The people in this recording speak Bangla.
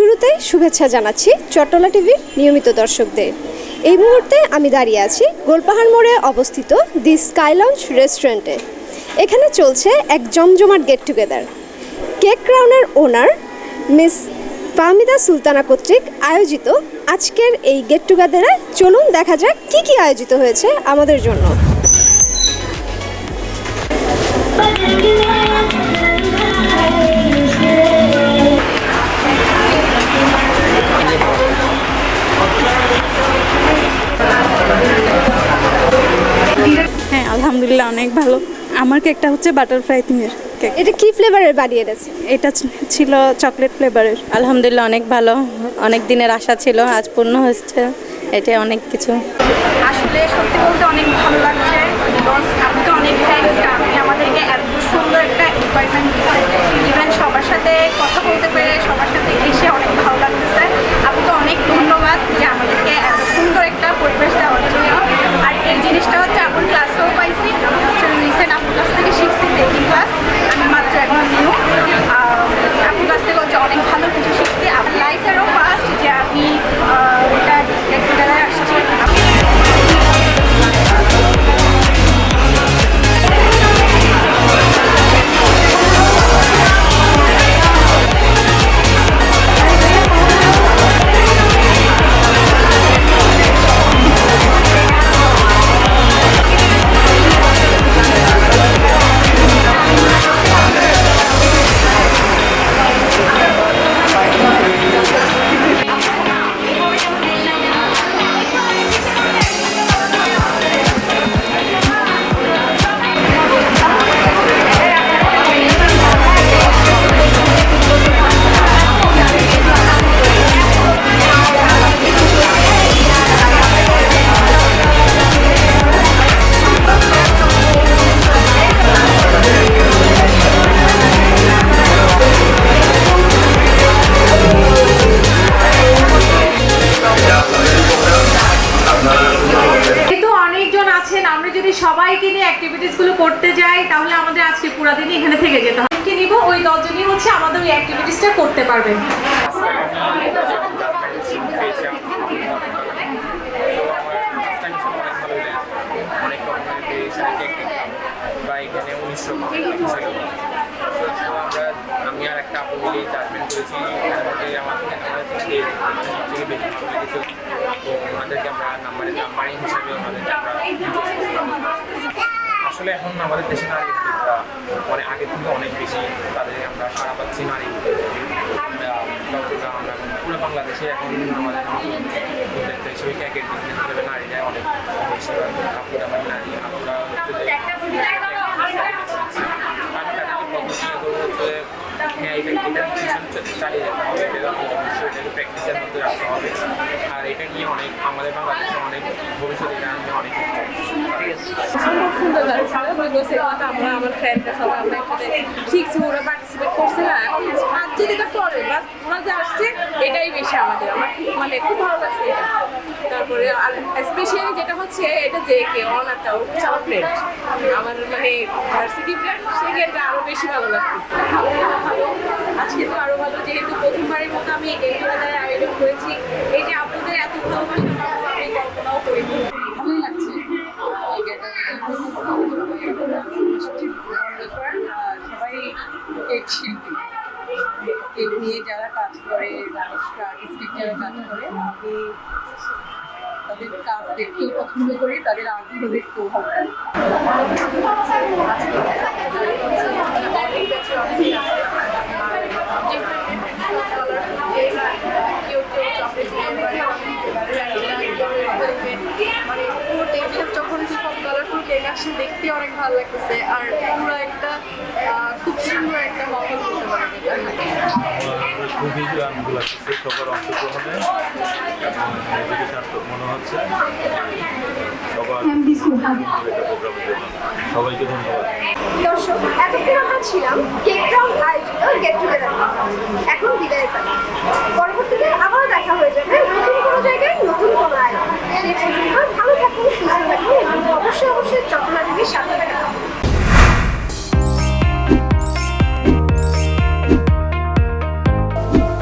শুরুতেই শুভেচ্ছা জানাচ্ছি চট্টলা টিভির নিয়মিত দর্শকদের। এই মুহূর্তে আমি দাঁড়িয়ে আছি গোলপাহাড় মোড়ে অবস্থিত দি স্কাই লঞ্চ রেস্টুরেন্টে। এখানে চলছে এক জমজমাট গেট টুগেদার কেক ক্রাউনের ওনার মিস ফাহমিদা সুলতানা কর্তৃক আয়োজিত আজকের এই গেট টুগেদারে চলুন দেখা যাক কী কী আয়োজিত হয়েছে আমাদের জন্য। আলহামদুলিল্লাহ অনেক ভালো। আমার কেকটা হচ্ছে বাটারফ্লাই থিমের কেক। এটা কি ফ্লেভারের বানিয়ে এনেছে? এটা ছিল চকলেট ফ্লেভারের আলহামদুলিল্লাহ অনেক ভালো। অনেক দিনের আশা ছিল আজ পূর্ণ হয়েছে। এটা অনেক কিছু। আসলে সত্যি বলতে অনেক ভালো লাগছে আপনি তো অনেক থ্যাংকস আপনি আমাদেরকে এত সুন্দর একটা এনভায়রনমেন্ট সবাইকে নিয়ে অ্যাক্টিভিটিসগুলো করতে যাই, তাহলে আমাদের আজকে পুরো দিনই এখানে থেকে যেতে হবে কি নিব, ওই দশজনই হচ্ছে আমাদের ওই অ্যাক্টিভিটিসটা করতে পারবেন অনেক রকমের ভেরিয়েশনের কেক দেখলাম বা এখানে উনিশশো আমরা আমি আর একটা আপু মিলে জাজমেন্ট করেছি আমাদের আমরা আসলে এখন আমাদের দেশে নারী উদ্যোক্তা মানে আগের থেকে অনেক বেশি তাদের আমরা সারা পাচ্ছি নারী আমরা পুরো বাংলাদেশে এখন আমাদের উদ্যোক্তা হিসেবে কেকের বিজনেস হিসেবে নারীরা অনেক বেশি। আপুরা মানে নারী, আপুরা হচ্ছে যে আমি তাদেরকে পদ্ধতি এগুলো হচ্ছে হ্যাঁ চালিয়ে যেতে হবে এটাকে প্র্যাকটিসের মধ্যে রাখতে হবে আর এটা নিয়ে অনেক আমাদের বাংলাদেশে অনেক ভবিষ্যতে এটা অনেক এগুলোতে আমরা আমার ফ্রেন্ডরা আমরা একসাথে শিখছি ওরা পার্টিসিপেট করছে না কাজ যদি এটা করে বাস যে আসছে এটাই বেশি আমাদের, আমার মানে খুব ভালো লাগছে তারপরে আর স্পেশালি যেটা হচ্ছে, এটা যে কে অনারটা ও আমার ফ্রেন্ড আমার মানে ভার্সিটি আরও বেশি ভালো লাগতেছে। আজকে তো আরও ভালো, যেহেতু প্রথমবারের মতো আমি এই গেমগুলোর আয়োজন করেছি। এই যে আপনাদের এত ভালোবাসা আমি কল্পনাও করিনি। সবাই কেক নিয়ে যারা কাজ করে যারা কাজ করে তাদের কাজ দেখতেও পছন্দ করি, তাদের আগ্রহ দেখতেও ভালো লাগে মানে পুরো টেবিলে যখন সব কালারফুল কেক আসছে দেখতে অনেক ভালো লাগতেছে। আর পুরো একটা খুব সুন্দর একটা মহল করতে পারবে খুবই আনন্দ লাগতেছে সবার অংশগ্রহণে। এবং নিজেকে সার্থক মনে হচ্ছে। সবার সবাইকে ধন্যবাদ। দর্শক এতক্ষণ আমরা ছিলাম কেক ক্রাউন আয়োজিত গেট টুগেদার এখন বিদায়ের পালা